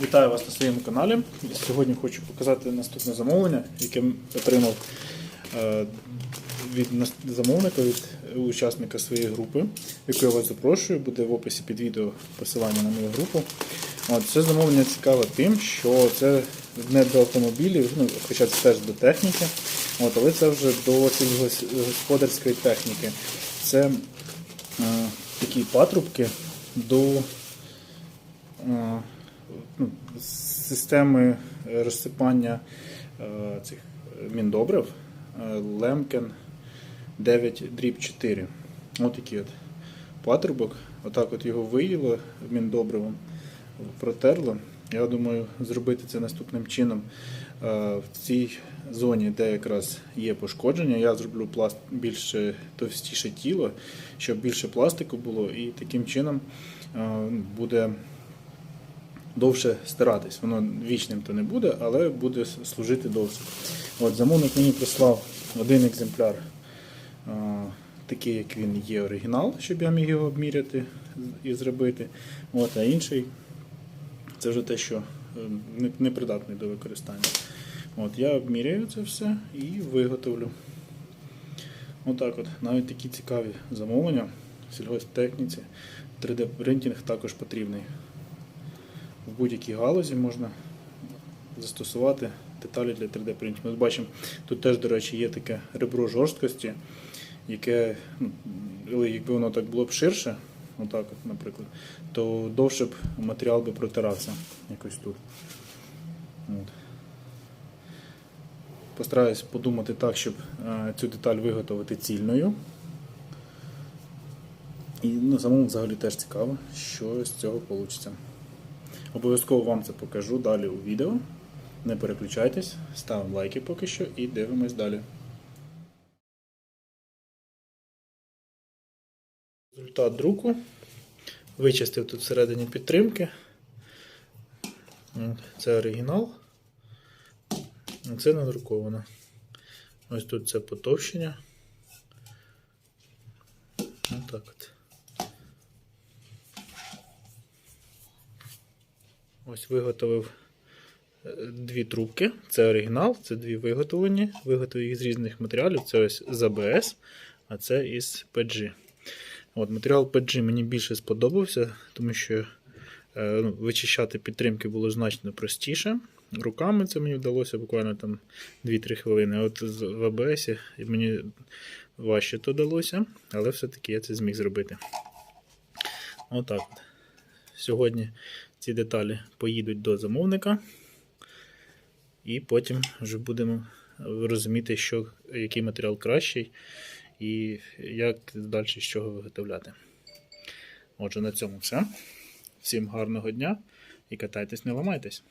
Вітаю вас на своєму каналі. Сьогодні хочу показати наступне замовлення, яке отримав е, від замовника, від учасника своєї групи, яку я вас запрошую. Буде в описі під відео посилання на мою групу. От, це замовлення цікаве тим, що це не до автомобілів, ну, хоча це теж до техніки, от, але це вже до сільськогосподарської техніки. Це е, такі патрубки до е, системи е, розсипання е, цих міндобрив е, Лемкен 9 дріб 4. Ось такий от патрубок. Отак от його виїло міндобривом, протерло. Я думаю, зробити це наступним чином. В цій зоні, де якраз є пошкодження, я зроблю пласт більш товстіше тіло, щоб більше пластику було, і таким чином буде довше стиратись. Воно вічним то не буде, але буде служити довше. От Замовник мені прислав один екземпляр, а, такий, як він є оригінал, щоб я міг його обміряти і зробити. От, а інший це вже те, що е, не- непридатний до використання. От, я обміряю це все і виготовлю. Отак от, навіть такі цікаві замовлення в сільгосптехніці. 3D принтинг також потрібний в будь-якій галузі можна застосувати деталі для 3D принтингу. Ми бачимо, тут теж, до речі, є таке ребро жорсткості, яке, ну, якби воно так було б ширше, отак, от, наприклад, то довше б матеріал би протирався якось тут. От. Постараюсь подумати так, щоб е, цю деталь виготовити цільною. І ну, самому взагалі теж цікаво, що з цього вийде. Обов'язково вам це покажу далі у відео. Не переключайтесь, ставимо лайки поки що і дивимось далі. Результат друку. Вичистив тут всередині підтримки. Це оригінал. Це надруковано. Ось тут це потовщення. Отак от. Ось виготовив е, дві трубки. Це оригінал, це дві виготовлені. Виготовив їх з різних матеріалів. Це ось з ABS, а це із PG. От, матеріал PG мені більше сподобався, тому що е, ну, вичищати підтримки було значно простіше. Руками це мені вдалося буквально там 2-3 хвилини. От в ABS мені важче то далося, але все-таки я це зміг зробити. Отак. от. Сьогодні ці деталі поїдуть до замовника, і потім вже будемо розуміти, що, який матеріал кращий і як далі з чого виготовляти. Отже, на цьому все. Всім гарного дня і катайтесь, не ламайтесь.